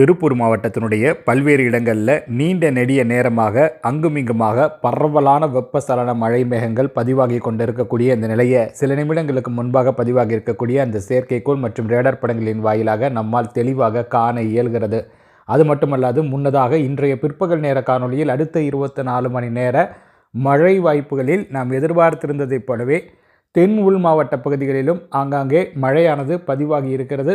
திருப்பூர் மாவட்டத்தினுடைய பல்வேறு இடங்களில் நீண்ட நெடிய நேரமாக அங்குமிங்குமாக பரவலான வெப்பசலன மழை மேகங்கள் பதிவாகி கொண்டிருக்கக்கூடிய இந்த நிலையை சில நிமிடங்களுக்கு முன்பாக பதிவாகி இருக்கக்கூடிய அந்த செயற்கைக்கோள் மற்றும் ரேடர் படங்களின் வாயிலாக நம்மால் தெளிவாக காண இயல்கிறது. அது மட்டுமல்லாது முன்னதாக இன்றைய பிற்பகல் நேர காணொளியில் அடுத்த இருபத்தி நாலு மணி நேர மழை வாய்ப்புகளில் நாம் எதிர்பார்த்திருந்ததைப் போலவே தென் உள் மாவட்ட பகுதிகளிலும் ஆங்காங்கே மழையானது பதிவாகி இருக்கிறது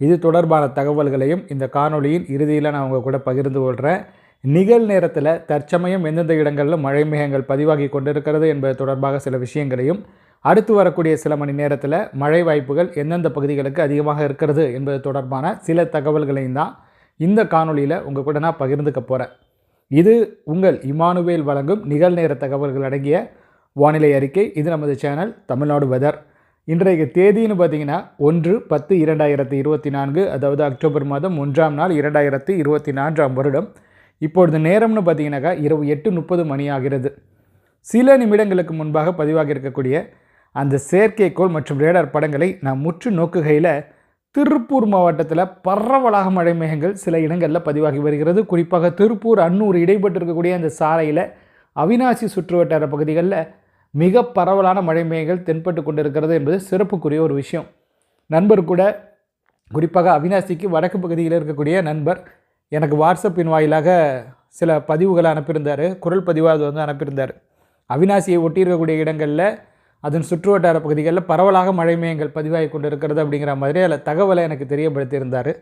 இது தொடர்பான தகவல்களையும் இந்த காணொளியின் இறுதியில் நான் உங்கள் கூட பகிர்ந்து கொள்கிறேன் நிகழ் நேரத்தில் தற்சமயம் எந்தெந்த இடங்களில் மழை மேகங்கள் பதிவாகி கொண்டிருக்கிறது என்பது தொடர்பாக சில விஷயங்களையும் அடுத்து வரக்கூடிய சில மணி நேரத்தில் மழை வாய்ப்புகள் எந்தெந்த பகுதிகளுக்கு அதிகமாக இருக்கிறது என்பது தொடர்பான சில தகவல்களையும் தான் இந்த காணொளியில் உங்கள் கூட நான் பகிர்ந்துக்க போகிறேன் இது உங்கள் இமானுவேல் வழங்கும் நிகழ்நேர தகவல்கள் அடங்கிய வானிலை அறிக்கை. இது நமது சேனல் தமிழ்நாடு வெதர். இன்றைய தேதின்னு பார்த்தீங்கன்னா ஒன்று பத்து இரண்டாயிரத்தி இருபத்தி நான்கு அதாவது அக்டோபர் மாதம் ஒன்றாம் நாள் இரண்டாயிரத்தி இருபத்தி நான்காம் வருடம். இப்பொழுது நேரம்னு பார்த்தீங்கன்னாக்கா இரவு எட்டு முப்பது மணி ஆகிறது. சில நிமிடங்களுக்கு முன்பாக பதிவாக இருக்கக்கூடிய அந்த செயற்கைக்கோள் மற்றும் ரேடார் படங்களை நாம் முற்று நோக்குகையில் திருப்பூர் மாவட்டத்தில் பரவலாக மழை மேகங்கள் சில இடங்களில் பதிவாகி வருகிறது. குறிப்பாக திருப்பூர் அன்னூர் இடைப்பட்டு இருக்கக்கூடிய அந்த சாலையில் அவினாசி சுற்றுவட்டார பகுதிகளில் மிக பரவலான மழை மேகங்கள் தென்பட்டு கொண்டிருக்கிறது என்பது சிறப்புக்குரிய ஒரு விஷயம். நண்பர் கூட குறிப்பாக அவினாசிக்கு வடக்கு பகுதியில் இருக்கக்கூடிய நண்பர் எனக்கு வாட்ஸ்அப்பின் வாயிலாக சில பதிவுகளை அனுப்பியிருந்தார். குரல் பதிவாக வந்து அனுப்பியிருந்தார். அவினாசியை ஒட்டியிருக்கக்கூடிய இடங்களில் அதன் சுற்றுவட்டார பகுதிகளில் பரவலாக மழை மேகங்கள் பதிவாகி கொண்டிருக்கிறது அப்படிங்கிற மாதிரி அதில் தகவலை எனக்கு தெரியப்படுத்தியிருந்தார்.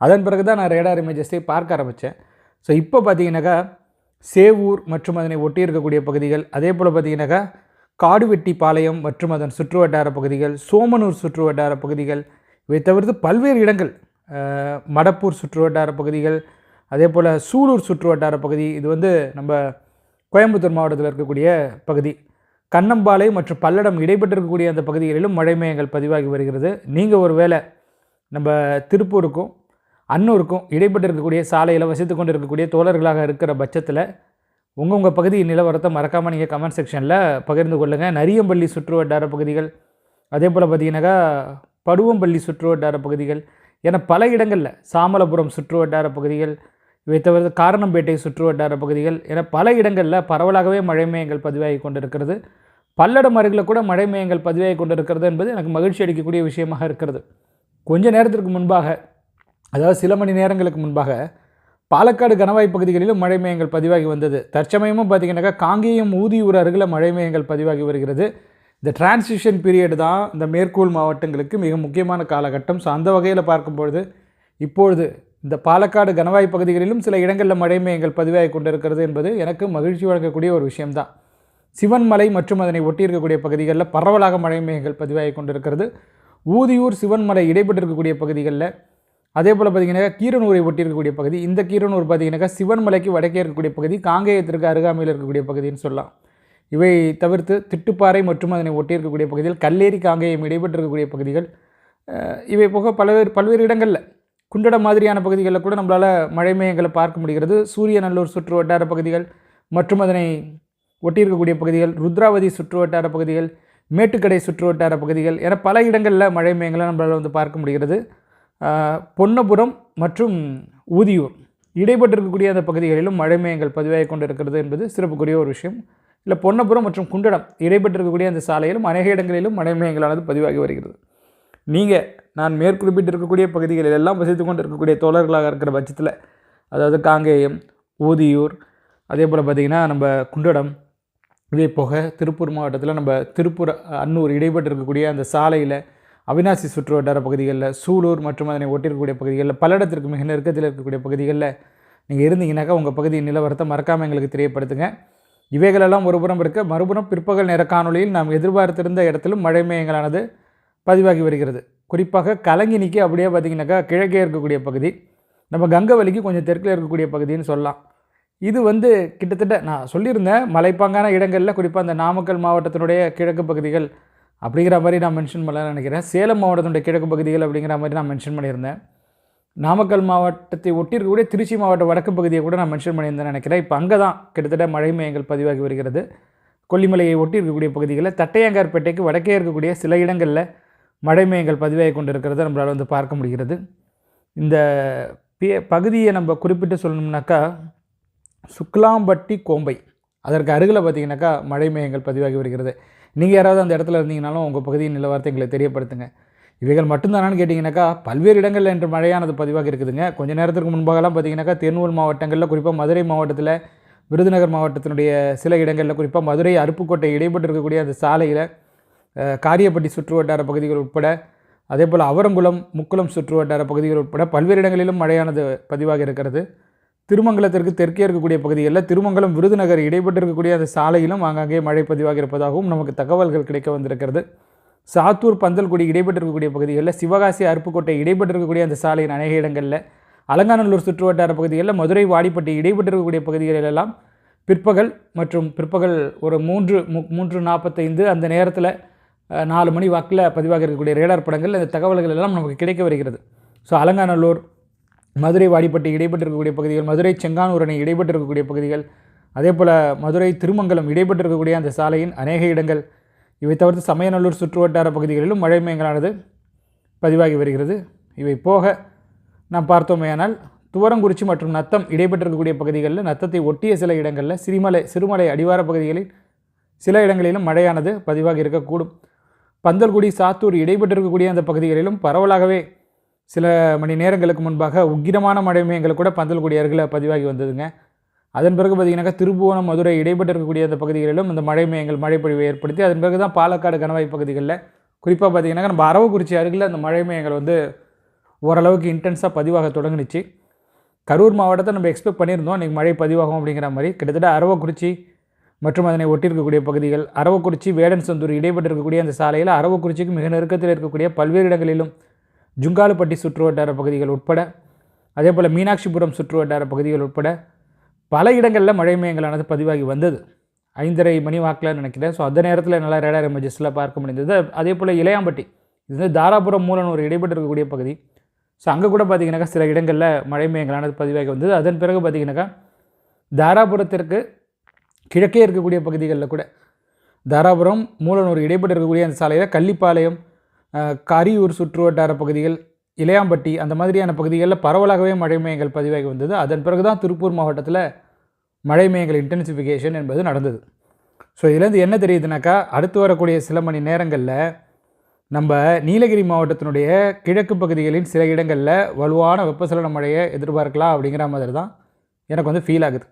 அதன் பிறகு தான் நான் ரேடார் இமேஜஸை பார்க்க ஆரம்பித்தேன் ஸோ இப்போ பார்த்தீங்கன்னாக்கா சேவூர் மற்றும் அதனை ஒட்டி இருக்கக்கூடிய பகுதிகள் அதே போல் பார்த்தீங்கன்னாக்கா காடுவெட்டி பாளையம் மற்றும் அதன் சுற்றுவட்டார பகுதிகள் சோமனூர் சுற்றுவட்டார பகுதிகள் இவை தவிர்த்து பல்வேறு இடங்கள் மடப்பூர் சுற்றுவட்டார பகுதிகள் அதே போல் சூலூர் சுற்றுவட்டார பகுதி இது வந்து நம்ம கோயம்புத்தூர் மாவட்டத்தில் இருக்கக்கூடிய பகுதி. கண்ணம்பாலை மற்றும் பல்லடம் இடைப்பட்டிருக்கக்கூடிய அந்த பகுதிகளிலும் மழை மேயங்கள் பதிவாகி வருகிறது. நீங்கள் ஒரு வேளை நம்ம திருப்பூருக்கும் அன்னூருக்கும் இடைப்பட்டு இருக்கக்கூடிய சாலையில் வசித்து கொண்டு இருக்கக்கூடிய தோழர்களாக இருக்கிற பட்சத்தில் உங்கள் உங்கள் பகுதி நிலவரத்தை மறக்காமல் நீங்கள் கமெண்ட் செக்ஷனில் பகிர்ந்து கொள்ளுங்கள் நரியம்பள்ளி சுற்று வட்டார பகுதிகள் அதே போல் பார்த்தீங்கன்னாக்கா படுவம்பள்ளி சுற்று வட்டார பகுதிகள் என பல இடங்களில் சாமலபுரம் சுற்று வட்டார பகுதிகள் இவை தவிர காரணம்பேட்டை சுற்று வட்டார பகுதிகள் என பல இடங்களில் பரவலாகவே மழை மேயங்கள் பதிவாகி கொண்டிருக்கிறது. பல்லடம் அருகில் கூட மழை மேயங்கள் பதிவாகி கொண்டிருக்கிறது என்பது எனக்கு மகிழ்ச்சி அளிக்கக்கூடிய விஷயமாக இருக்கிறது. கொஞ்ச நேரத்திற்கு முன்பாக அதாவது சில மணி நேரங்களுக்கு முன்பாக பாலக்காடு கணவாய் பகுதிகளிலும் மழை மேகங்கள் பதிவாகி வந்தது. தற்சமயமும் பார்த்தீங்கன்னாக்கா காங்கேயம் ஊதியூர் அருகில் மழை மேகங்கள் பதிவாகி வருகிறது. இந்த டிரான்சிஷன் பீரியட் தான் இந்த மேற்கூள் மாவட்டங்களுக்கு மிக முக்கியமான காலகட்டம். ஸோ அந்த வகையில் பார்க்கும்பொழுது இப்பொழுது இந்த பாலக்காடு கணவாய் பகுதிகளிலும் சில இடங்களில் மழை மேகங்கள் பதிவாகி கொண்டிருக்கிறது என்பது எனக்கு மகிழ்ச்சி வழங்கக்கூடிய ஒரு விஷயம்தான். சிவன்மலை மற்றும் அதனை ஒட்டியிருக்கக்கூடிய பகுதிகளில் பரவலாக மழை மேகங்கள் பதிவாகி கொண்டிருக்கிறது. ஊதியூர் சிவன்மலை இடைப்பட்டு பகுதிகளில் அதே போல் பார்த்தீங்கன்னா கீரனூரை ஒட்டி இருக்கக்கூடிய பகுதி. இந்த கீரனூர் பார்த்தீங்கன்னாக்கா சிவன்மலைக்கு வடக்கே இருக்கக்கூடிய பகுதி காங்கேயத்திற்கு அருகாமையில் இருக்கக்கூடிய பகுதின்னு சொல்லலாம். இவை தவிர்த்து திட்டுப்பாறை மற்றும் அதனை ஒட்டி இருக்கக்கூடிய பகுதிகள் கல்லேரி காங்கேயம் இடைப்பட்டு இருக்கக்கூடிய பகுதிகள் இவை போக பல்வேறு பல்வேறு இடங்களில் குண்டடம் மாதிரியான பகுதிகளில் கூட நம்மளால் மழை மேகங்களை பார்க்க முடிகிறது. சூரியநல்லூர் சுற்று வட்டார பகுதிகள் மற்றும் அதனை ஒட்டியிருக்கக்கூடிய பகுதிகள் ருத்ராவதி சுற்று வட்டார பகுதிகள் மேட்டுக்கடை சுற்று வட்டார பகுதிகள் என பல இடங்களில் மழை மேகங்களை நம்மளால் வந்து பார்க்க முடிகிறது. பொன்னபுரம் மற்றும் ஊதியூர். இடைப்பட்டிருக்கக்கூடிய அந்த பகுதிகளிலும் மழை மேகங்கள் பதிவாகி கொண்டு இருக்கிறது என்பது சிறப்புக்குரிய ஒரு விஷயம். இல்லை பொன்னபுரம் மற்றும் குண்டடம் இடைப்பட்டிருக்கக்கூடிய அந்த சாலையிலும் அநேக இடங்களிலும் மழை மேகங்களானது பதிவாகி வருகிறது. நீங்கள் நான் மேற்குறிப்பிட்டு இருக்கக்கூடிய பகுதிகளில் எல்லாம் வசித்து கொண்டு இருக்கக்கூடிய தோழர்களாக இருக்கிற பட்சத்தில் அதாவது காங்கேயம் ஊதியூர் அதே போல் பார்த்திங்கன்னா நம்ம குண்டடம் இதே போக திருப்பூர் மாவட்டத்தில் நம்ம திருப்பூர் அன்னூர் இடைப்பட்டு இருக்கக்கூடிய அந்த சாலையில் அவினாசி சுற்று வட்டார பகுதிகளில் சூலூர் மற்றும் அதனை ஒட்டியிருக்கக்கூடிய பகுதிகளில் பல்லடத்திற்கு மிக நெருக்கத்தில் இருக்கக்கூடிய பகுதிகளில் நீங்கள் இருந்தீங்கன்னாக்கா உங்கள் பகுதியின் நிலவரத்தை மறக்காமல் எங்களுக்கு தெரியப்படுத்துங்க. இவைகளெல்லாம் ஒருபுறம் இருக்க மறுபுறம் பிற்பகல் நேர காணொலியில் நாம் எதிர்பார்த்திருந்த இடத்திலும் மழை மேயங்களானது பதிவாகி வருகிறது. குறிப்பாக கலங்கினிக்கு அப்படியே பார்த்திங்கனாக்கா கிழக்கே இருக்கக்கூடிய பகுதி நம்ம கங்கவலிக்கு கொஞ்சம் தெற்கில் இருக்கக்கூடிய பகுதின்னு சொல்லலாம். இது வந்து கிட்டத்தட்ட நான் சொல்லியிருந்தேன் மலைப்பாங்கான இடங்களில் குறிப்பாக அந்த நாமக்கல் மாவட்டத்தினுடைய கிழக்கு பகுதிகள் அப்படிங்கிற மாதிரி நான் மென்ஷன் பண்ணலாம்னு நினைக்கிறேன். சேலம் மாவட்டத்தினுடைய கிழக்கு பகுதிகள் அப்படிங்கிற மாதிரி நான் மென்ஷன் பண்ணியிருந்தேன். நாமக்கல் மாவட்டத்தை ஒட்டி இருக்கக்கூடிய திருச்சி மாவட்ட வடக்கு பகுதியை கூட நான் மென்ஷன் பண்ணியிருந்தேன் நினைக்கிறேன். இப்போ அங்கே தான் கிட்டத்தட்ட மழை மேகங்கள் பதிவாகி வருகிறது. கொல்லிமலையை ஒட்டி இருக்கக்கூடிய பகுதிகளில் தட்டையாங்கார்பேட்டைக்கு வடக்கே இருக்கக்கூடிய சில இடங்களில் மழை மேகங்கள் பதிவாகி கொண்டிருக்கிறத நம்மளால் வந்து பார்க்க முடிகிறது. இந்த பே- பகுதியை நம்ம குறிப்பிட்டு சொல்லணும்னாக்கா சுக்லாம்பட்டி கோம்பை அதற்கு அருகில் பார்த்தீங்கன்னாக்கா மழை மேகங்கள் பதிவாகி வருகிறது. நீங்கள் யாராவது அந்த இடத்துல இருந்தீங்கனாலும் உங்கள் பகுதியின் நிலவரத்தை எங்களை தெரியப்படுத்துங்க. இவைகள் மட்டும்தானான்னு கேட்டிங்கனாக்கா பல்வேறு இடங்களில் இன்று மழையானது பதிவாக இருக்குதுங்க. கொஞ்ச நேரத்திற்கு முன்பாகலாம் பார்த்தீங்கன்னாக்கா தென்னூர் மாவட்டங்களில் குறிப்பாக மதுரை மாவட்டத்தில் விருதுநகர் மாவட்டத்தினுடைய சில இடங்களில் குறிப்பாக மதுரை அருப்புக்கோட்டை இடைப்பட்டு இருக்கக்கூடிய அந்த சாலையில் காரியப்பட்டி சுற்று வட்டார பகுதிகள் உட்பட அதே போல் அவரங்குளம் முக்குளம் சுற்று வட்டார பகுதிகள் உட்பட பல்வேறு இடங்களிலும் மழையானது பதிவாக இருக்கிறது. திருமங்கலத்திற்கு தெற்கே இருக்கக்கூடிய பகுதிகளில் திருமங்கலம் விருதுநகர் இடைப்பட்டு இருக்கக்கூடிய அந்த சாலையிலும் ஆங்காங்கே மழை பதிவாக இருப்பதாகவும் நமக்கு தகவல்கள் கிடைக்க வந்திருக்கிறது. சாத்தூர் பந்தல்குடி இடைப்பட்டு இருக்கக்கூடிய பகுதிகளில் சிவகாசி அருப்புக்கோட்டை இடைப்பட்டு இருக்கக்கூடிய அந்த சாலையின் அநேக இடங்களில் அலங்காநல்லூர் சுற்றுவட்டார பகுதிகளில் மதுரை வாடிப்பட்டி இடைப்பட்டு இருக்கக்கூடிய பகுதிகளிலெல்லாம் பிற்பகல் மற்றும் பிற்பகல் ஒரு மூன்று மு- மூன்று நாற்பத்தைந்து அந்த நேரத்தில் நாலு மணி வாக்கில் பதிவாக இருக்கக்கூடிய ரேடார் படங்கள் இந்த தகவல்கள் எல்லாம் நமக்கு கிடைக்க வருகிறது. ஸோ அலங்காநல்லூர் மதுரை வாடிப்பட்டி இடைப்பட்டு இருக்கக்கூடிய பகுதிகள் மதுரை செங்கானூர் அணை இடைப்பட்டு இருக்கக்கூடிய பகுதிகள் அதே போல் மதுரை திருமங்கலம் இடைப்பட்டு இருக்கக்கூடிய அந்த சாலையின் அநேக இடங்கள். இவை தவிர்த்து சமயநல்லூர் சுற்றுவட்டார பகுதிகளிலும் மழை மேகங்களானது பதிவாகி வருகிறது. இவை போக நாம் பார்த்தோமேயானால் துவரங்குறிச்சி மற்றும் நத்தம் இடைபெற்றிருக்கக்கூடிய பகுதிகளில் நத்தத்தை ஒட்டிய சில இடங்களில் சிறுமலை சிறுமலை அடிவார பகுதிகளில் சில இடங்களிலும் மழையானது பதிவாகி இருக்கக்கூடும். பந்தல்குடி சாத்தூர் இடைபெற்றிருக்கக்கூடிய அந்த பகுதிகளிலும் பரவலாகவே சில மணி நேரங்களுக்கு முன்பாக உக்கிரமான மழைமையங்கள் கூட பந்தல்குடி அருகில் பதிவாகி வந்ததுங்க. அதன் பிறகு பார்த்திங்கனாக்கா திருப்புவனம் மதுரை இடைப்பட்டு இருக்கக்கூடிய அந்த பகுதிகளிலும் இந்த மழை மேகங்கள் மழைப்பொழிவை ஏற்படுத்தி அதன் பிறகு தான் பாலக்காடு கணவாய் பகுதிகளில். குறிப்பாக பார்த்தீங்கன்னா நம்ம அரவக்குறிச்சி அருகில் அந்த மழைமயங்கள் வந்து ஓரளவுக்கு இன்டென்ஸாக பதிவாக தொடங்குனுச்சு. கரூர் மாவட்டத்தை நம்ம எக்ஸ்பெக்ட் பண்ணியிருந்தோம் இன்றைக்கி மழை பதிவாகும் அப்படிங்கிற மாதிரி. கிட்டத்தட்ட அரவக்குறிச்சி மற்றும் அதனை ஒட்டி இருக்கக்கூடிய பகுதிகள் அரவக்குறிச்சி வேடன் சந்தூர் இடைப்பட்டு இருக்கக்கூடிய அந்த சாலையில் அரவக்குறிச்சிக்கு மிக நெருக்கத்தில் இருக்கக்கூடிய பல்வேறு இடங்களிலும் ஜுங்காலுப்பட்டி சுற்று வட்டார பகுதிகள் உட்பட அதே போல் மீனாட்சிபுரம் சுற்று வட்டார பகுதிகள் உட்பட பல இடங்களில் மழை மேகங்களானது பதிவாகி வந்தது. ஐந்தரை மணி வாக்கில் நினைக்கிறேன். ஸோ அந்த நேரத்தில் நல்லா ரேடார் இமேஜஸில் பார்க்க முடிந்தது. அதே போல் இளையாம்பட்டி இது வந்து தாராபுரம் மூலனூர் இடைப்பட்டு இருக்கக்கூடிய பகுதி. ஸோ அங்கே கூட பார்த்தீங்கன்னாக்கா சில இடங்களில் மழை மேகங்களானது பதிவாகி வந்தது. அதன் பிறகு பார்த்திங்கனாக்கா தாராபுரத்திற்கு கிழக்கே இருக்கக்கூடிய பகுதிகளில் கூட தாராபுரம் மூலனூர் இடைப்பட்டு இருக்கக்கூடிய அந்த சாலையில் கள்ளிப்பாளையம் கரியூர் சுற்று வட்டார பகுதிகள் இளையாம்பட்டி அந்த மாதிரியான பகுதிகளில் பரவலாகவே மழை மேகங்கள் பதிவாகி வந்தது. அதன் பிறகு தான் திருப்பூர் மாவட்டத்தில் மழை மேகங்கள் இன்டென்சிஃபிகேஷன் என்பது நடந்தது. ஸோ இதுலேருந்து என்ன தெரியுதுனாக்கா அடுத்து வரக்கூடிய சில மணி நேரங்களில் நம்ம நீலகிரி மாவட்டத்தினுடைய கிழக்கு பகுதிகளின் சில இடங்களில் வலுவான வெப்பசலன மழையை எதிர்பார்க்கலாம் அப்படிங்கிற மாதிரி தான் எனக்கு வந்து ஃபீல் ஆகுது.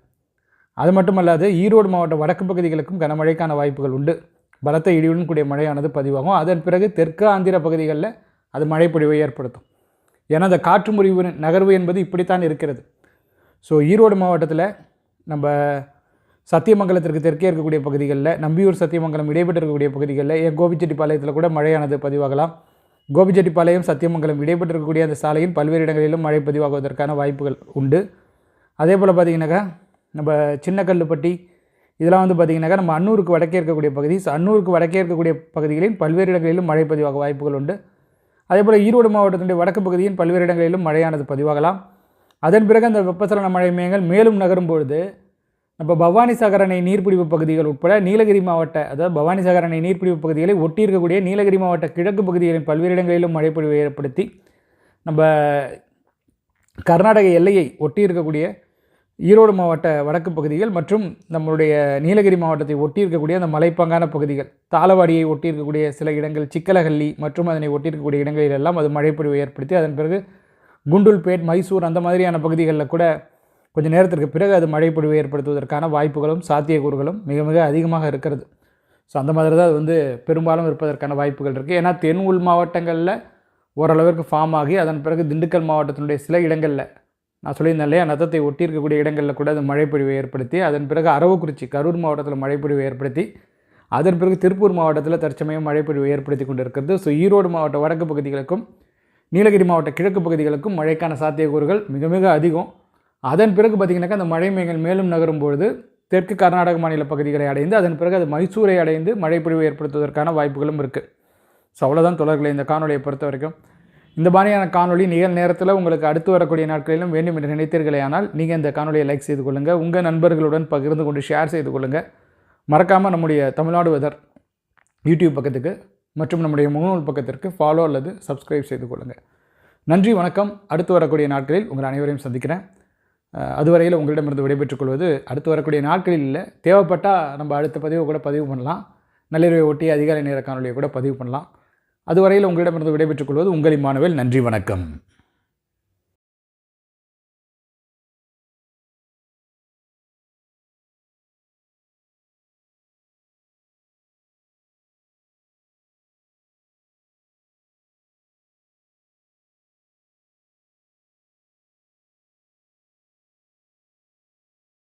அது மட்டும் அல்லாது ஈரோடு மாவட்ட வடக்கு பகுதிகளுக்கும் கனமழைக்கான வாய்ப்புகள் உண்டு. பலத்த இடியுடன் கூடிய மழையானது பதிவாகும். அதன் பிறகு தெற்கு ஆந்திர பகுதிகளில் அது மழைப்பொழிவை ஏற்படுத்தும். ஏன்னா அந்த காற்று முறிவு நகர்வு என்பது இப்படித்தான் இருக்கிறது. ஸோ ஈரோடு மாவட்டத்தில் நம்ம சத்தியமங்கலத்திற்கு தெற்கே இருக்கக்கூடிய பகுதிகளில் நம்பியூர் சத்தியமங்கலம் இடைப்பட்டு இருக்கக்கூடிய பகுதிகளில் ஏன் கோபிச்செட்டிப்பாளையத்தில் கூட மழையானது பதிவாகலாம். கோபிச்செட்டிப்பாளையம் சத்தியமங்கலம் இடைப்பட்டு இருக்கக்கூடிய அந்த சாலையில் பல்வேறு இடங்களிலும் மழை பதிவாகுவதற்கான வாய்ப்புகள் உண்டு. அதே போல் பார்த்தீங்கன்னாக்கா நம்ம சின்னக்கல்லுப்பட்டி இதெல்லாம் வந்து பார்த்திங்கனாக்கா நம்ம அன்னூருக்கு வடக்கே இருக்கக்கூடிய பகுதி. ஸோ அன்னூருக்கு வடக்கே இருக்கக்கூடிய பகுதிகளில் பல்வேறு இடங்களிலும் மழை பதிவாக வாய்ப்புகள் உண்டு. அதேபோல் ஈரோடு மாவட்டத்தினுடைய வடக்கு பகுதியின் பல்வேறு இடங்களிலும் மழையானது பதிவாகலாம். அதன் பிறகு அந்த வெப்பசலன மழை மேகங்கள் மேலும் நகரும் பொழுது நம்ம பவானி சாகர் அணை நீர்பிடிப்பு பகுதிகள் உட்பட நீலகிரி மாவட்ட அதாவது பவானி சாகர் அணை நீர்பிடிப்பு பகுதிகளை ஒட்டி இருக்கக்கூடிய நீலகிரி மாவட்ட கிழக்கு பகுதிகளின் பல்வேறு இடங்களிலும் மழைப்பொழிவை ஏற்படுத்தி நம்ம கர்நாடக எல்லையை ஒட்டி இருக்கக்கூடிய ஈரோடு மாவட்ட வடக்கு பகுதிகள் மற்றும் நம்மளுடைய நீலகிரி மாவட்டத்தை ஒட்டி இருக்கக்கூடிய அந்த மலைப்பாங்கான பகுதிகள் தாளவாடியை ஒட்டி இருக்கக்கூடிய சில இடங்கள் சிக்கலஹள்ளி மற்றும் அதனை ஒட்டி இருக்கக்கூடிய இடங்களில் எல்லாம் அது மழைப்பொழிவை ஏற்படுத்தி அதன் பிறகு குண்டுல்பேட் மைசூர் அந்த மாதிரியான பகுதிகளில் கூட கொஞ்சம் நேரத்திற்கு பிறகு அது மழைப்பொழிவை ஏற்படுத்துவதற்கான வாய்ப்புகளும் சாத்தியக்கூறுகளும் மிக மிக அதிகமாக இருக்கிறது. ஸோ அந்த மாதிரி தான் அது வந்து பெரும்பாலும் இருப்பதற்கான வாய்ப்புகள் இருக்குது ஏன்னா தென் உள் மாவட்டங்களில் ஓரளவிற்கு ஃபார்ம் ஆகி அதன் பிறகு திண்டுக்கல் மாவட்டத்தினுடைய சில இடங்களில் நான் சொல்லியிருந்தேன் இல்லையா நத்தத்தை ஒட்டி இருக்கக்கூடிய இடங்களில் கூட அது மழைப்பொழிவை ஏற்படுத்தி அதன் பிறகு அரவக்குறிச்சி கரூர் மாவட்டத்தில் மழைப்பொழிவை ஏற்படுத்தி அதன் பிறகு திருப்பூர் மாவட்டத்தில் தற்சமயம் மழைப்பொழிவை ஏற்படுத்தி கொண்டு இருக்கிறது ஸோ ஈரோடு மாவட்ட வடக்கு பகுதிகளுக்கும் நீலகிரி மாவட்ட கிழக்கு பகுதிகளுக்கும் மழைக்கான சாத்தியக்கூறுகள் மிக மிக அதிகம். அதன் பிறகு பார்த்திங்கனாக்கா அந்த மழை மேகங்கள் மேலும் நகரும் பொழுது தெற்கு கர்நாடக மாநில பகுதிகளை அடைந்து அதன் பிறகு அது மைசூரை அடைந்து மழைப்பொழிவை ஏற்படுத்துவதற்கான வாய்ப்புகளும் இருக்குது ஸோ அவ்வளோதான் தொடர்களை இந்த காணொலியை பொறுத்த வரைக்கும் இந்த மாதிரியான காணொளி நிகழ் நேரத்தில் உங்களுக்கு அடுத்து வரக்கூடிய நாட்களிலும் வேண்டும் என்று நினைத்தீர்களே ஆனால் நீங்கள் இந்த காணொலியை லைக் செய்து கொள்ளுங்கள் உங்கள் நண்பர்களுடன் பகிர்ந்து கொண்டு ஷேர் செய்து கொள்ளுங்கள் மறக்காமல் நம்முடைய தமிழ்நாடு வெதர் யூடியூப் பக்கத்துக்கு மற்றும் நம்முடைய முகநூல் பக்கத்திற்கு ஃபாலோ அல்லது சப்ஸ்கிரைப் செய்து கொள்ளுங்கள் நன்றி வணக்கம். அடுத்து வரக்கூடிய நாட்களில் உங்கள் அனைவரையும் சந்திக்கிறேன். அதுவரையில் உங்களிடமிருந்து விடைபெற்றுக் கொள்வது அடுத்து வரக்கூடிய நாட்களில் இல்லை. தேவைப்பட்டால் நம்ம அடுத்த பதிவை கூட பதிவு பண்ணலாம். நள்ளிரவை ஒட்டி அதிகாலை நேர காணொலியை கூட பதிவு பண்ணலாம். அதுவரையில் உங்களிடமிருந்து விடைபெற்றுக் கொள்வது உங்கள் மாணவில் நன்றி வணக்கம்.